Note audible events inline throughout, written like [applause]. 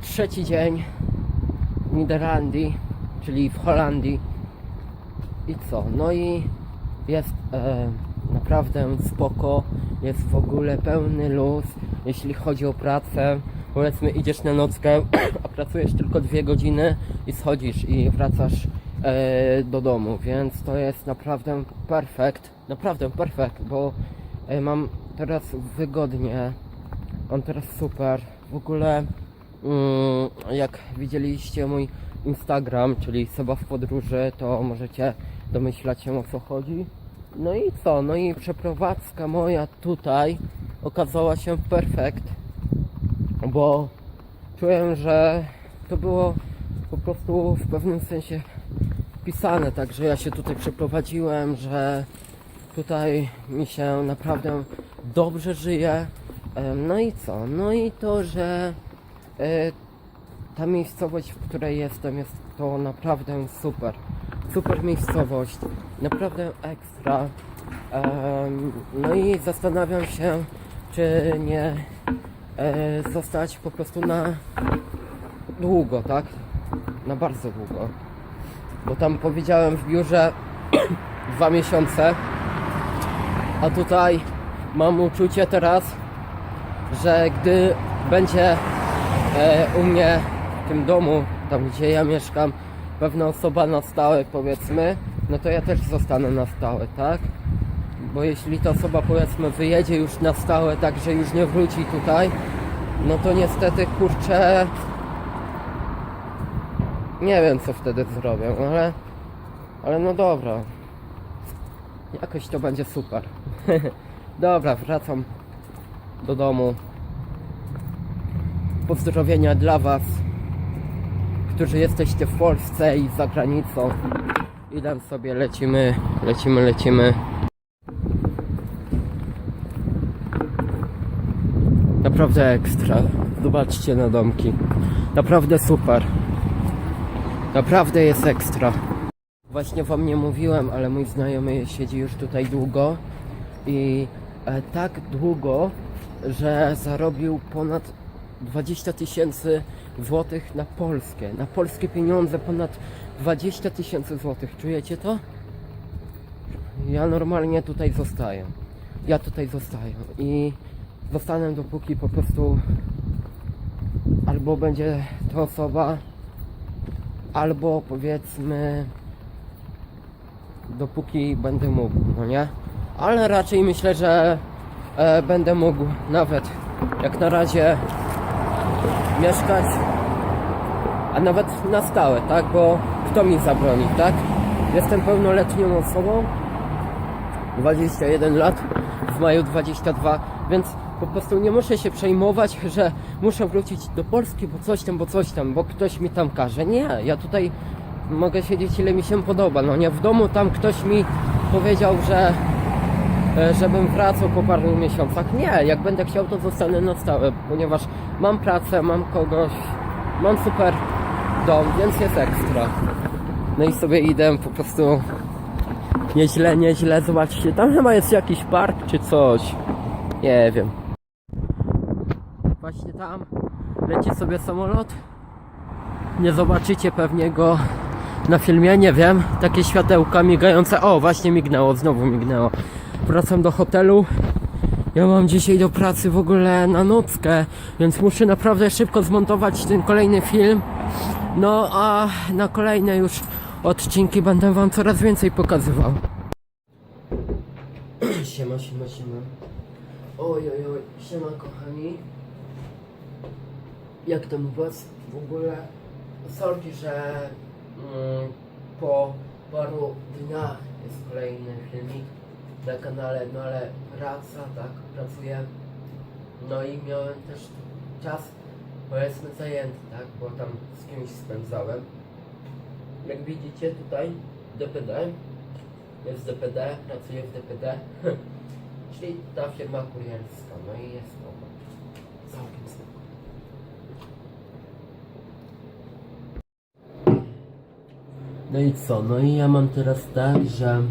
trzeci dzień w Niderlandii, czyli w Holandii. I co? No i jest e, naprawdę spoko, jest w ogóle pełny luz, jeśli chodzi o pracę. Powiedzmy idziesz na nockę, [clears throat] a pracujesz tylko dwie godziny i schodzisz i wracasz e, do domu, więc to jest naprawdę perfekt, naprawdę perfekt, bo e, mam teraz wygodnie, mam teraz super, w ogóle jak widzieliście mój Instagram, czyli Seba w podróży, to możecie domyślać się o co chodzi. No i co? No i przeprowadzka moja tutaj okazała się perfekt, bo czułem, że to było po prostu w pewnym sensie wpisane, także ja się tutaj przeprowadziłem, że tutaj mi się naprawdę dobrze żyje. No i co? No i to, że ta miejscowość, w której jestem, jest to naprawdę super. Super miejscowość, naprawdę ekstra. Em, no i zastanawiam się, czy nie e, zostać po prostu na długo, tak? Na bardzo długo. Bo tam powiedziałem w biurze [clears throat] dwa miesiące, a tutaj mam uczucie teraz, że gdy będzie e, u mnie w tym domu, tam gdzie ja mieszkam, pewna osoba na stałe powiedzmy, no to ja też zostanę na stałe, tak? Bo jeśli ta osoba powiedzmy wyjedzie już na stałe, tak już nie wróci tutaj, no to niestety kurczę nie wiem co wtedy zrobię, ale ale no dobra. Jakoś to będzie super. [laughs] dobra, wracam do domu. Pozdrowienia dla Was, którzy jesteście w Polsce i za granicą. I tam sobie lecimy, lecimy, lecimy. Naprawdę ekstra. Zobaczcie na domki. Naprawdę super. Naprawdę jest ekstra. Właśnie wam nie mówiłem, ale mój znajomy siedzi już tutaj długo i e, tak długo, że zarobił ponad 20 tysięcy złotych na polskie, na polskie pieniądze ponad 20 tysięcy złotych. Czujecie to? Ja normalnie tutaj zostaję. Ja tutaj zostaję i zostanę dopóki po prostu albo będzie to osoba, albo powiedzmy dopóki będę mógł, no nie? Ale raczej myślę, że e, będę mógł nawet jak na razie mieszkać, a nawet na stałe, tak? Bo kto mi zabroni, tak? Jestem pełnoletnią osobą, 21 lat, w maju 22, więc po prostu nie muszę się przejmować, że muszę wrócić do Polski, bo coś tam, bo coś tam, bo ktoś mi tam każe. Nie, ja tutaj mogę siedzieć ile mi się podoba. No nie, w domu tam ktoś mi powiedział, że żebym wracał po paru miesiącach. Nie, jak będę chciał, to zostanę na stałe, ponieważ mam pracę, mam kogoś, mam super dom, więc jest ekstra. No i sobie idę po prostu nieźle, nieźle, zobaczcie, tam chyba jest jakiś park czy coś. Nie wiem. Właśnie tam leci sobie samolot. Nie zobaczycie pewnie go na filmie, nie wiem. Takie światełka migające. O, właśnie mignęło, znowu mignęło. Wracam do hotelu. Ja mam dzisiaj do pracy w ogóle na nockę, więc muszę naprawdę szybko zmontować ten kolejny film. No a na kolejne już odcinki będę wam coraz więcej pokazywał. [clears throat] Siema, siema, siema. Oj, oj, oj, siema kochani. Jak tam u was w ogóle? Sorki, że mm, po paru dniach jest kolejny filmik na kanale, no ale praca, tak, pracuję. No i miałem też czas, powiedzmy, zajęty, tak, bo tam z kimś spędzałem. Jak widzicie tutaj DPD, jest DPD, pracuję w DPD, [laughs] czyli ta firma kurierska, no i jest to całkiem spoko. No i co? No i ja mam teraz tak, że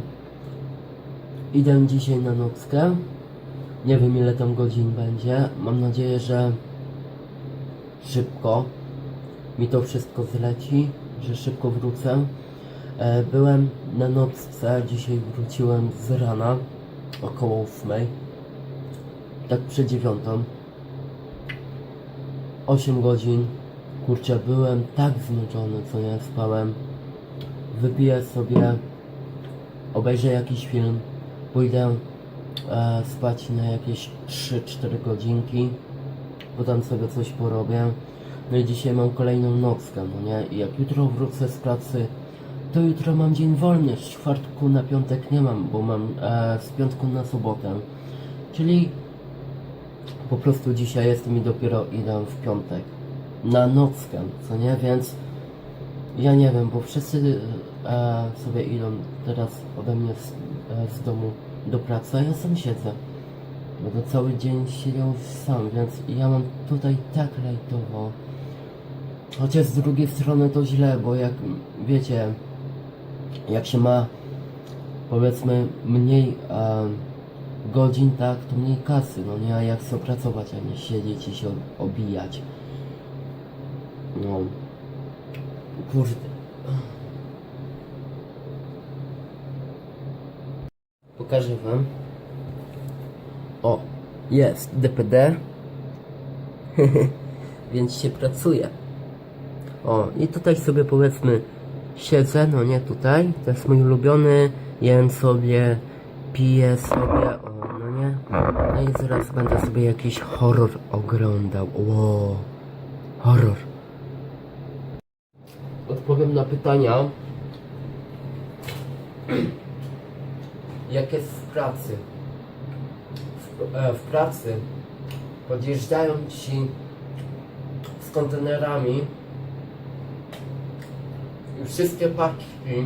idę dzisiaj na nockę. Nie wiem ile tam godzin będzie. Mam nadzieję, że szybko, mi to wszystko zleci, że szybko wrócę. E, byłem na nocce, dzisiaj wróciłem z rana, około 8, tak przed dziewiątą. 8 godzin, kurczę, byłem tak zmęczony, co nie spałem. Wypiję sobie, obejrzę jakiś film, pójdę e, spać na jakieś 3-4 godzinki, potem sobie coś porobię. No i dzisiaj mam kolejną nockę, no nie? I jak jutro wrócę z pracy, to jutro mam dzień wolny, z czwartku na piątek nie mam, bo mam e, z piątku na sobotę. Czyli po prostu dzisiaj jestem i dopiero idę w piątek na nockę, co nie? Więc ja nie wiem, bo wszyscy e, sobie idą teraz ode mnie z, e, z domu do pracy, a ja sam siedzę. Będę cały dzień siedział sam, więc ja mam tutaj tak lajtowo. Chociaż z drugiej strony to źle, bo jak wiecie, jak się ma powiedzmy mniej e, godzin, tak, to mniej kasy, no nie, a jak chcę pracować, a nie siedzieć i się obijać. No. Kurde. Pokażę wam. O, jest DPD. [laughs] Więc się pracuje. O, i tutaj sobie powiedzmy siedzę, no nie tutaj. To jest mój ulubiony. Jem sobie, piję sobie, o, no nie. No i zaraz będę sobie jakiś horror oglądał. Ło, horror. Odpowiem na pytania. Jak jest w pracy? W, e, w pracy podjeżdżają ci z kontenerami i wszystkie paczki,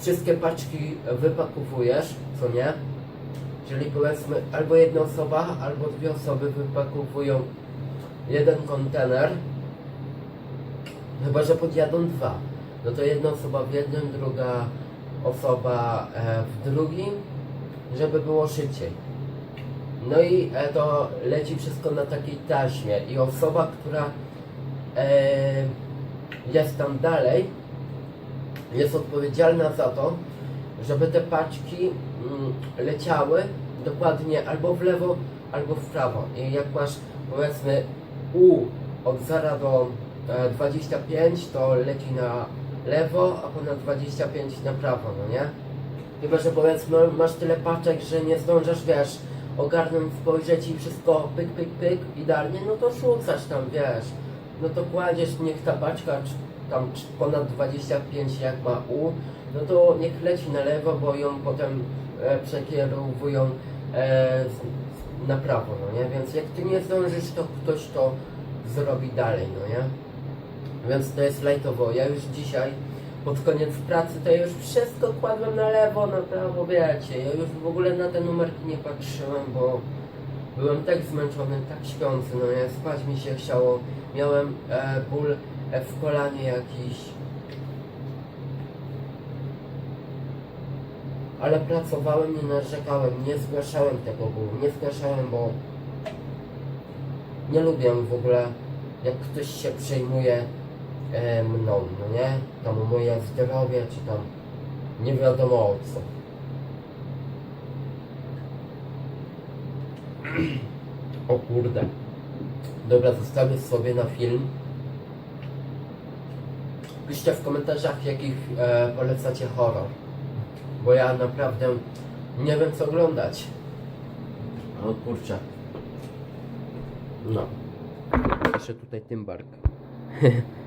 wszystkie paczki wypakowujesz, co nie? Czyli powiedzmy albo jedna osoba, albo dwie osoby wypakowują jeden kontener, chyba że podjadą dwa. No to jedna osoba w jednym, druga osoba e, w drugim, żeby było szybciej. No i e, to leci wszystko na takiej taśmie i osoba, która e, jest tam dalej, jest odpowiedzialna za to, żeby te paczki mm, leciały dokładnie albo w lewo, albo w prawo. I jak masz powiedzmy U od 0 do 25, to leci na lewo, a ponad 25 na prawo, no nie? Chyba, że powiedzmy masz tyle paczek, że nie zdążasz, wiesz, ogarnąć, spojrzeć i wszystko pyk, pyk, pyk, idealnie, no to rzucasz tam, wiesz. No to kładziesz, niech ta paczka tam ponad 25 jak ma U, no to niech leci na lewo, bo ją potem e, przekierowują e, na prawo, no nie? Więc jak ty nie zdążysz, to ktoś to zrobi dalej, no nie? Więc to jest lajtowo. Ja już dzisiaj pod koniec pracy to już wszystko kładłem na lewo, na prawo, wiecie. Ja już w ogóle na te numerki nie patrzyłem, bo byłem tak zmęczony, tak śpiący, no nie, spać mi się chciało. Miałem e, ból e, w kolanie jakiś. Ale pracowałem, nie narzekałem, nie zgłaszałem tego bólu, nie zgłaszałem, bo nie lubię w ogóle, jak ktoś się przejmuje e, mną, no nie? Tam o moje zdrowie, czy tam nie wiadomo o co. [clears throat] O kurde. Dobra, zostawię sobie na film. Piszcie w komentarzach, jakich e, polecacie horror. Bo ja naprawdę nie wiem co oglądać. O kurczę. No. Jeszcze tutaj Tymbark. [laughs]